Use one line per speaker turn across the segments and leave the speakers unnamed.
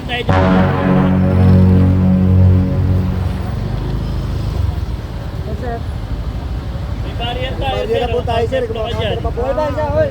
naman tayo dito.
Sir,
May barrier tayo.
barrier na po tayo sir.
Dyan.
Kumakanta pa po. Ay, bang siya, hoy.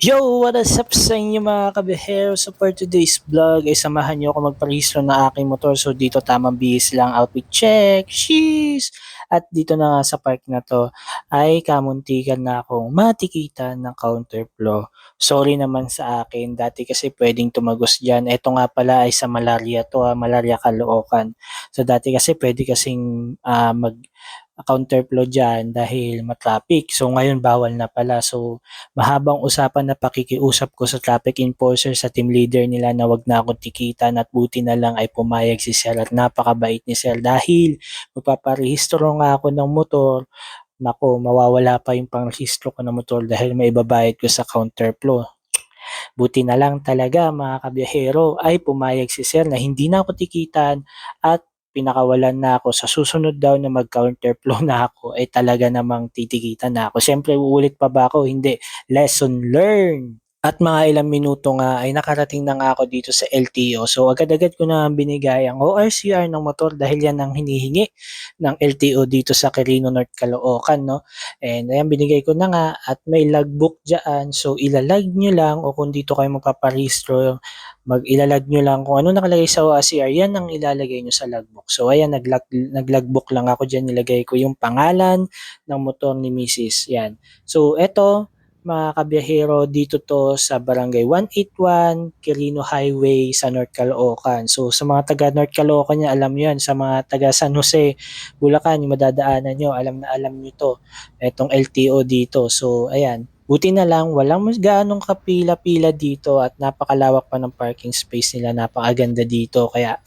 Yo! What is up sa inyo mga kabihero? So for today's vlog ay samahan nyo ako magparehistro ng aking motor. So dito tamang bihis lang outfit check. Sheesh! At dito na nga sa park na to ay kamuntikan na akong matikita ng counterflow. Sorry naman sa akin. Dati kasi pwedeng tumagos dyan. Ito nga pala ay sa malaria to. ah, malaria Caloocan. So dati kasi pwede kasing ah, mag counterflow dyan dahil matraffic. So ngayon bawal na pala. So mahabang usapan na pakikiusap ko sa traffic enforcer sa team leader nila na wag na akong tikitan at buti na lang ay pumayag si Sir at napakabait ni Sir dahil magpaparehistro nga ako ng motor nako mawawala pa yung pangrehistro ko ng motor dahil may ibabayad ko sa counterflow. Buti na lang talaga mga kabiyahero ay pumayag si Sir na hindi na ako tikitan at pinakawalan na ako sa susunod daw na mag-counterflow na ako ay talaga namang titikitan na ako. Siyempre, uulit pa ba ako? Hindi. Lesson learned. At mga ilang minuto nga ay nakarating na nga ako dito sa LTO. So agad-agad ko na binigay ang ORCR ng motor dahil yan ang hinihingi ng LTO dito sa Quirino North Caloocan. No? And ayan, binigay ko na nga at may logbook dyan. So ilalag nyo lang o kung dito kayo magpaparehistro, mag ilalag nyo lang kung ano nakalagay sa ORCR, yan ang ilalagay nyo sa logbook. So ayan, naglag, naglogbook lang ako dyan. Nilagay ko yung pangalan ng motor ni Mrs. Yan. So eto, mga kabiyahero, dito to sa Barangay 181, Quirino Highway sa North Caloocan. So sa mga taga North Caloocan niya, alam nyo yan. Sa mga taga San Jose, Bulacan, yung madadaanan nyo, alam na alam nyo to. Etong LTO dito. So ayan, buti na lang, walang mas gaanong kapila-pila dito at napakalawak pa ng parking space nila. Napakaganda dito. Kaya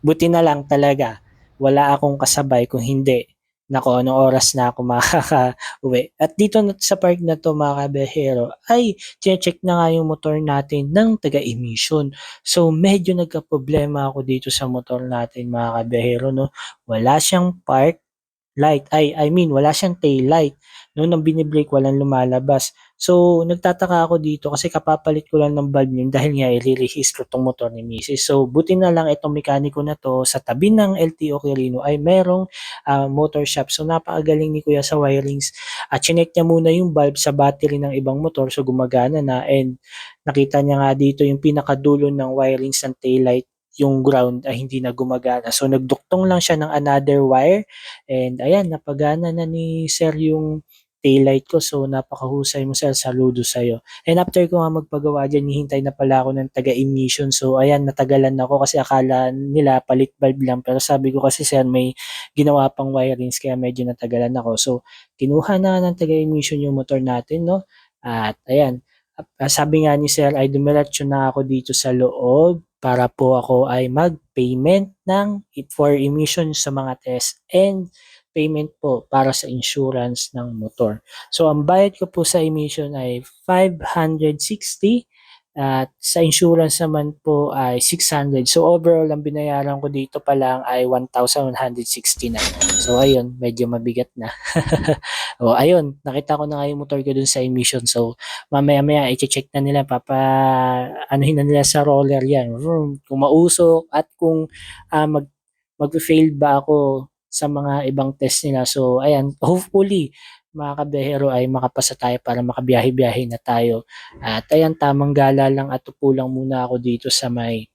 buti na lang talaga, wala akong kasabay kung hindi nako anong oras na ako makaka-uwi. At dito sa park na to mga kabehero ay check na nga yung motor natin ng taga-emission. So medyo nagka-problema ako dito sa motor natin mga kabehero no. Wala siyang park light. Ay, I mean, wala siyang tail light. Noon nang binibrake, walang lumalabas. So, nagtataka ako dito kasi kapapalit ko lang ng bulb yun dahil nga i-rehistro tong motor ni Mrs. So, buti na lang itong mekaniko na to sa tabi ng LTO Quirino ay merong ah, motor shop. So, napakagaling ni Kuya sa wirings. At chinek niya muna yung bulb sa battery ng ibang motor so gumagana na and nakita niya nga dito yung pinakadulo ng wirings ng taillight yung ground ay hindi na gumagana. So nagduktong lang siya ng another wire and ayan napagana na ni Sir yung taillight ko. So napakahusay mo Sir, saludo sa'yo. And after ko nga magpagawa dyan, hihintay na pala ako ng taga-emission. So ayan, natagalan ako kasi akala nila palit bulb lang. Pero sabi ko kasi Sir, may ginawa pang wirings kaya medyo natagalan ako. So kinuha na ng taga-emission yung motor natin, no? At ayan, sabi nga ni Sir ay dumiretso na ako dito sa loob para po ako ay mag-payment ng for emission sa mga test and payment po para sa insurance ng motor. So ang bayad ko po sa emission ay 560 at sa insurance naman po ay 600. So overall ang binayaran ko dito pa lang ay 1,160 na. So ayun, medyo mabigat na. o ayun, nakita ko na nga yung motor ko dun sa emission. So mamaya-maya i-check na nila papa anuhin na nila sa roller yan. Vroom, Kung mausok at kung ah, mag mag-fail ba ako sa mga ibang test nila. So ayan, hopefully mga kabehero ay makapasa tayo para makabiyahe-biyahe na tayo. At ayan, tamang gala lang at upo lang muna ako dito sa may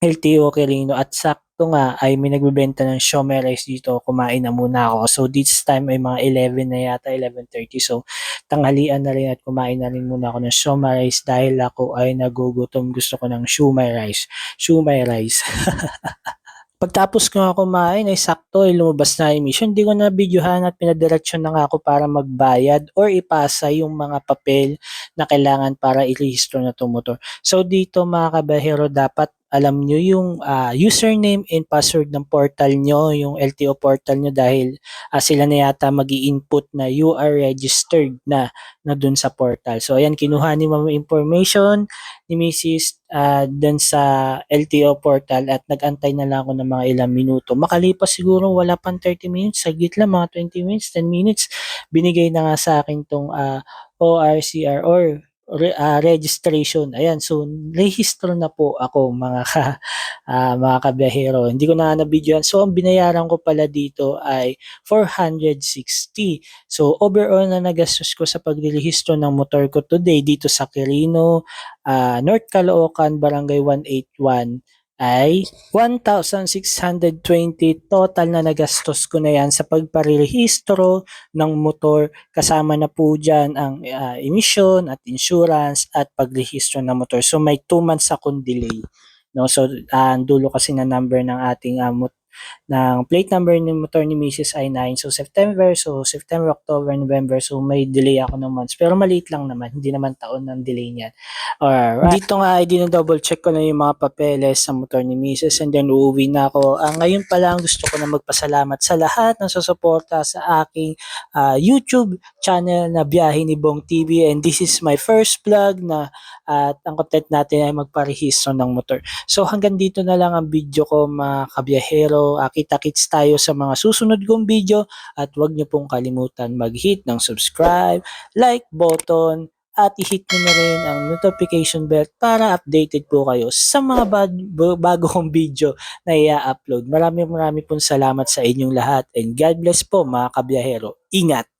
LTO Quirino at sakto nga ay may nagbebenta ng siomai rice dito. Kumain na muna ako. So this time ay mga 11 na yata, 11.30. So tanghalian na rin at kumain na rin muna ako ng siomai rice dahil ako ay nagugutom. Gusto ko ng siomai rice. Siomai rice. Pagtapos ko nga kumain ay sakto ay lumabas na emission. Hindi ko na videohan at pinadireksyon na nga ako para magbayad or ipasa yung mga papel na kailangan para i-register na itong motor. So dito mga kabahero dapat alam nyo yung ah, username and password ng portal nyo, yung LTO portal nyo dahil ah, sila na yata mag input na you are registered na na dun sa portal. So ayan, kinuha ni yung information ni Mrs. ah, dun sa LTO portal at nagantay na lang ako ng mga ilang minuto. Makalipas siguro wala pang 30 minutes, saglit lang mga 20 minutes, 10 minutes, binigay na nga sa akin tong ah, ORCR or re- ah, registration. Ayan, so rehistro na po ako mga ka, ah, mga kabiyahero. Hindi ko na na video yan. So ang binayaran ko pala dito ay 460. So overall na nagastos ko sa pagrehistro ng motor ko today dito sa Quirino, ah, North Caloocan, Barangay 181 ay 1,620 total na nagastos ko na yan sa pagparehistro ng motor kasama na po dyan ang ah, emission at insurance at pagrehistro ng motor. So may 2 months akong delay. No? So ah, ang dulo kasi na number ng ating mot- ng plate number ng motor ni Mrs. ay 9. So September, so September, October, November. So may delay ako ng months. Pero maliit lang naman. Hindi naman taon ng delay niyan. Alright. Dito nga ay dinodouble check ko na yung mga papeles sa motor ni Mrs. And then uuwi na ako. Ah, ngayon pa lang gusto ko na magpasalamat sa lahat ng susuporta sa aking ah, YouTube channel na Biyahe ni Bong TV. And this is my first vlog na at ang content natin ay magparehistro ng motor. So hanggang dito na lang ang video ko mga kabiyahero. Ah, Kita-kits tayo sa mga susunod kong video at huwag niyo pong kalimutan mag-hit ng subscribe, like button, at i-hit nyo na rin ang notification bell para updated po kayo sa mga bag- bago kong video na i-upload. Maraming maraming pong salamat sa inyong lahat and God bless po mga kabiyahero. Ingat!